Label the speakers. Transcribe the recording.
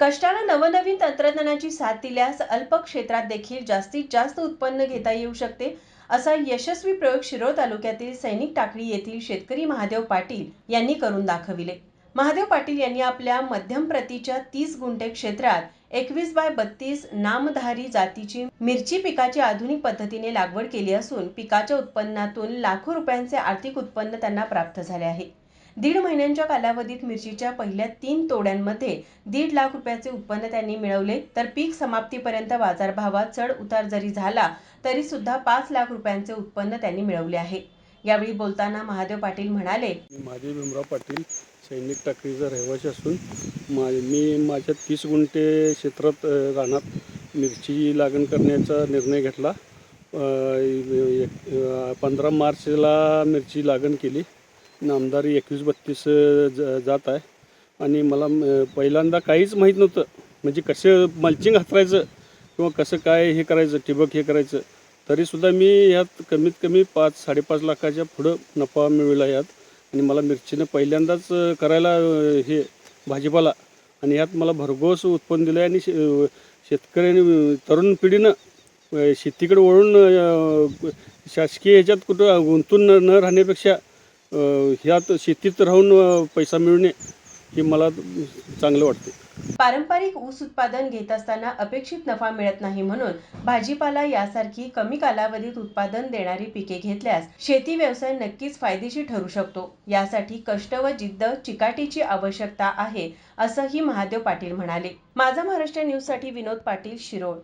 Speaker 1: कष्टानं नवनवीन तंत्रज्ञानाची साथ दिल्यास अल्प क्षेत्रात देखील जास्तीत जास्त उत्पन्न घेता येऊ शकते असा यशस्वी प्रयोग शिरोळ तालुक्यातील सैनिक टाकळी येथील शेतकरी महादेव पाटील यांनी करून दाखविले. महादेव पाटील यांनी आपल्या मध्यम प्रतीच्या तीस गुंठे क्षेत्रात एकवीस बाय बत्तीस नामधारी जातीची मिरची पिकाची आधुनिक पद्धतीने लागवड केली असून पिकाच्या उत्पन्नातून लाखो रुपयांचे आर्थिक उत्पन्न त्यांना प्राप्त झाले आहे. दीड महिन्यांच्या कालावधीत मिरचीच्या पहिल्या तीन तोड्यांमध्ये दीड लाख रुपयाचे उत्पन्न त्यांनी मिळवले. तर पीक समाप्तीपर्यंत बाजारभावात चढ उतार जरी झाला तरी सुद्धा पाच लाख रुपयांचे उत्पन्न त्यांनी मिळवले आहे. यावेळी बोलताना महादेव पाटील म्हणाले
Speaker 2: मी महादेव भीमराव पाटील सैनिक टाकळीचा रहिवासी असून मा मी माझ्या तीस गुंठे क्षेत्रात अ, रानात मिरची लागण करण्याचा निर्णय घेतला. पंधरा मार्चला मिरची लागण केली. नामदार एकवीस बत्तीस ज जात आहे. आणि मला पहिल्यांदा काहीच माहीत नव्हतं. म्हणजे कसं मल्चिंग हातरायचं किंवा कसं काय हे करायचं ठिबक हे करायचं. तरीसुद्धा मी ह्यात कमीत कमी पाच साडेपाच लाखाच्या पुढं नफा मिळवला यात आणि मला मिरचीनं पहिल्यांदाच करायला हे भाजीपाला. आणि यात मला भरघोस उत्पन्न दिलं आहे आणि शे शेतकऱ्यांनी तरुण पिढीनं शेतीकडे वळून शासकीय ह्याच्यात कुठं गुंतून न राहण्यापेक्षा ह्यात शेतीत राहून पैसा मिळणे हे मला चांगलं वाटते.
Speaker 1: पारंपरिक ऊस उत्पादन घेत असताना अपेक्षित नफा मिळत नाही म्हणून भाजीपाला यासारखी कमी कालावधीत उत्पादन देणारी पिके घेतल्यास शेती व्यवसाय नक्कीच फायदेशीर ठरू शकतो. यासाठी कष्ट व जिद्द चिकाटीची आवश्यकता आहे असंही महादेव पाटील म्हणाले. माझा महाराष्ट्र न्यूजसाठी विनोद पाटील शिरोळ.